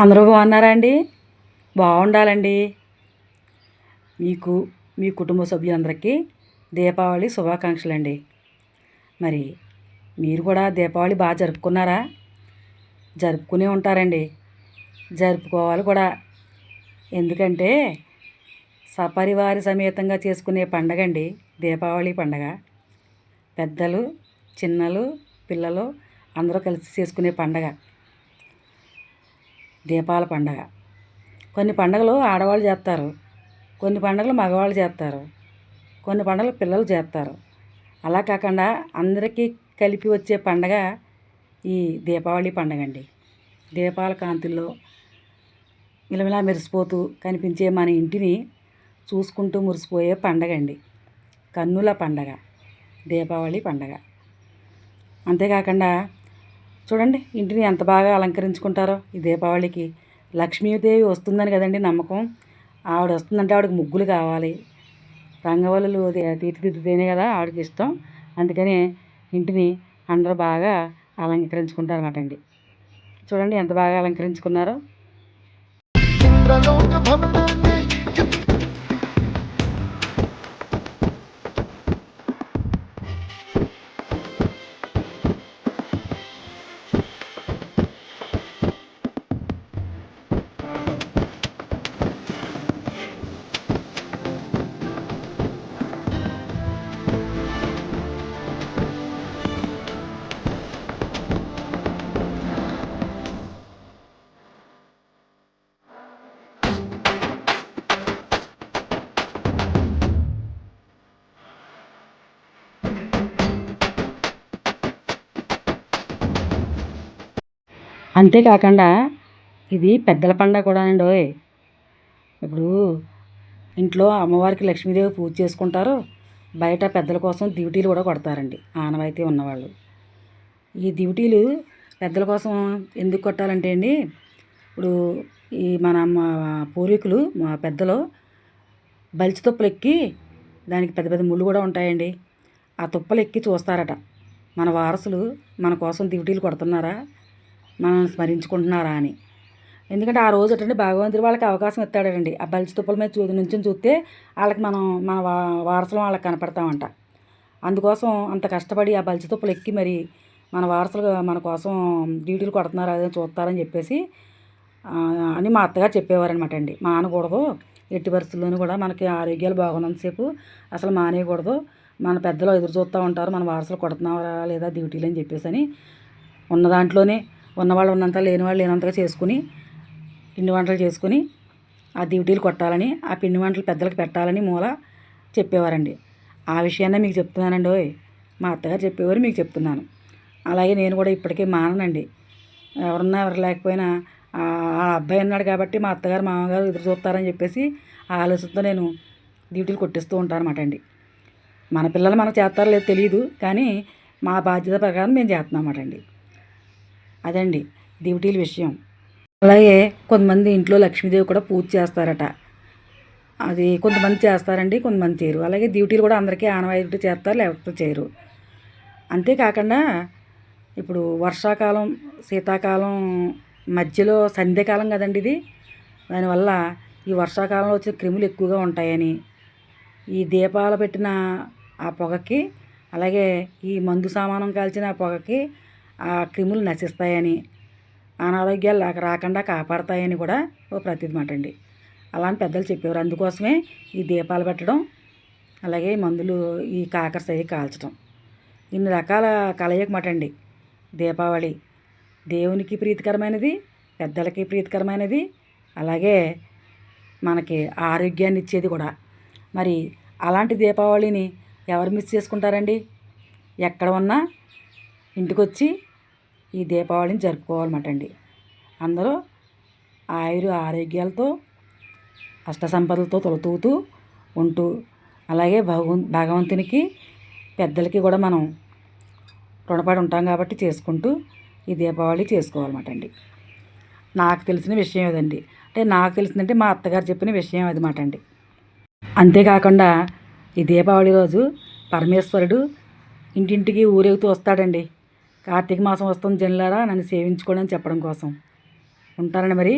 అందరూ బాగున్నారా అండి బాగుండాలండి. మీకు మీ కుటుంబ సభ్యులందరికీ దీపావళి శుభాకాంక్షలు అండి మరి మీరు కూడా దీపావళి బాగా జరుపుకున్నారా? జరుపుకునే ఉంటారండి. జరుపుకోవాలి కూడా. ఎందుకంటే సపరివారి సమేతంగా చేసుకునే పండగ అండి దీపావళి పండగ. పెద్దలు చిన్నలు పిల్లలు అందరూ కలిసి చేసుకునే పండగ. దీపాల పండగ. కొన్ని పండగలు ఆడవాళ్ళు చేస్తారు. కొన్ని పండగలు మగవాళ్ళు చేస్తారు. కొన్ని పండగలు పిల్లలు చేస్తారు. అలా కాకుండా అందరికీ కలిపి వచ్చే పండగ ఈ దీపావళి పండగ అండి దీపాల కాంతుల్లో మిలమిలా మెరిసిపోతూ కనిపించే మన ఇంటిని చూసుకుంటూ మురిసిపోయే పండగ అండి కన్నుల పండగ. దీపావళి పండగ. అంతేకాకుండా చూడండి ఇంటిని ఎంత బాగా అలంకరించుకుంటారో. ఈ దీపావళికి లక్ష్మీదేవి వస్తుందని కదండి నమ్మకం. ఆవిడ వస్తుందంటే ఆవిడకి ముగ్గులు కావాలి. రంగవల్లులు ది- తీర్చిదిద్దితేనే కదా ఆవిడకి ఇష్టం. అందుకని ఇంటిని అందరూ బాగా అలంకరించుకుంటారు అన్నమాట అండి. చూడండి ఎంత బాగా అలంకరించుకున్నారో. అంతేకాకుండా ఇది పెద్దల పండగ కూడా అండి ఓయ్. ఇప్పుడు ఇంట్లో అమ్మవారికి లక్ష్మీదేవి పూజ చేసుకుంటారు బయట పెద్దల కోసం డ్యూటీలు కూడా కొడతారండి ఆనవాయితీ ఉన్నవాళ్ళు. ఈ డ్యూటీలు పెద్దల కోసం ఎందుకు కొట్టాలంటే అండి ఇప్పుడు ఈ మన మా పూర్వీకులు మా పెద్దలు బలిచి తుప్పలు ఎక్కి దానికి పెద్ద పెద్ద ముళ్ళు కూడా ఉంటాయండి. ఆ తుప్పలు ఎక్కి చూస్తారట మన వారసులు మన కోసం డ్యూటీలు కొడుతున్నారా? మనల్ని స్మరించుకుంటున్నారా అని. ఎందుకంటే ఆ రోజు అటువంటి భగవంతుడు వాళ్ళకి అవకాశం ఇస్తాడండి ఆ బలిచి తుప్పల మీద చూ నుంచి చూస్తే వాళ్ళకి మనం మన వా వారసులు వాళ్ళకి కనపడతామంట. అందుకోసం అంత కష్టపడి ఆ బలిచి తుప్పలు ఎక్కి మరి మన వారసులు మన కోసం డ్యూటీలు కొడుతున్నారు అదే చూస్తారని చెప్పేసి అని మా అత్తగారు చెప్పేవారనమాట అండి. మానకూడదు. ఎట్టి పరిస్థితుల్లోనూ కూడా మనకి ఆరోగ్యాలు బాగున్నంతసేపు అసలు మానేయకూడదు. మన పెద్దలు ఎదురు చూస్తూ ఉంటారు మన వారసులు కొడుతున్నారా లేదా డ్యూటీలు అని చెప్పేసి అని. ఉన్న దాంట్లోనే ఉన్నవాళ్ళు ఉన్నంత లేని వాళ్ళు లేనంతగా చేసుకుని పిండి వంటలు చేసుకుని ఆ దివిటీలు కొట్టాలని ఆ పిండి వంటలు పెద్దలకు పెట్టాలని మూల చెప్పేవారండి. ఆ విషయాన్నే మీకు చెప్తున్నానండి ఓయ్. మా అత్తగారు చెప్పేవారు మీకు చెప్తున్నాను. అలాగే నేను కూడా ఇప్పటికే మాననండి. ఎవరున్నా ఎవరు లేకపోయినా ఆ అబ్బాయి ఉన్నాడు కాబట్టి మా అత్తగారు మామగారు ఎదురు చూస్తారని చెప్పేసి ఆ ఆలోచనతో నేను డ్యూటీలు కొట్టిస్తూ ఉంటాను అనమాట అండి. మన పిల్లలు మనకు చేస్తారో లేదో తెలియదు కానీ మా బాధ్యత ప్రకారం మేము చేస్తున్నాం అన్నమాట అండి. అదండి దివిటీల విషయం. అలాగే కొంతమంది ఇంట్లో లక్ష్మీదేవి కూడా పూజ చేస్తారట. అది కొంతమంది చేస్తారండి కొంతమంది చేయరు. అలాగే డ్యూటీలు కూడా అందరికీ ఆనవాయితీ చేస్తారు లేకపోతే చేయరు. అంతేకాకుండా ఇప్పుడు వర్షాకాలం శీతాకాలం మధ్యలో సంధ్యకాలం కదండి ఇది. దానివల్ల ఈ వర్షాకాలంలో వచ్చే క్రిములు ఎక్కువగా ఉంటాయని. ఈ దీపాలు పెట్టిన ఆ పొగకి అలాగే ఈ మందు సామానం కాల్చిన ఆ పొగకి ఆ క్రిములు నశిస్తాయని అనారోగ్యాలు రాకుండా కాపాడతాయని కూడా ఓ ప్రతిది మాట అండి. అలా అని పెద్దలు చెప్పేవారు. అందుకోసమే ఈ దీపాలు పెట్టడం అలాగే మందులు ఈ కాకరస్ అవి కాల్చడం ఇన్ని రకాల కలయికమాట అండి. దీపావళి దేవునికి ప్రీతికరమైనది పెద్దలకి ప్రీతికరమైనది అలాగే మనకి ఆరోగ్యాన్ని ఇచ్చేది కూడా. మరి అలాంటి దీపావళిని ఎవరు మిస్ చేసుకుంటారండి? ఎక్కడ ఉన్నా ఇంటికొచ్చి ఈ దీపావళిని జరుపుకోవాలన్నమాట అండి అందరూ ఆయురు ఆరోగ్యాలతో అష్ట సంపదలతో తొలతూతూ ఉంటూ అలాగే భగవం భగవంతునికి పెద్దలకి కూడా మనం రుణపడి ఉంటాం కాబట్టి చేసుకుంటూ ఈ దీపావళి చేసుకోవాలన్నమాట అండి నాకు తెలిసిన విషయం ఇదండి అంటే నాకు తెలిసిందంటే మా అత్తగారు చెప్పిన విషయం అదిమాట అండి అంతేకాకుండా ఈ దీపావళి రోజు పరమేశ్వరుడు ఇంటింటికి ఊరేగుతూ వస్తాడండి. కార్తీక మాసం వస్తుంది జనులారా నన్ను సేవించుకోండి అని చెప్పడం కోసం. ఉంటారండి మరి?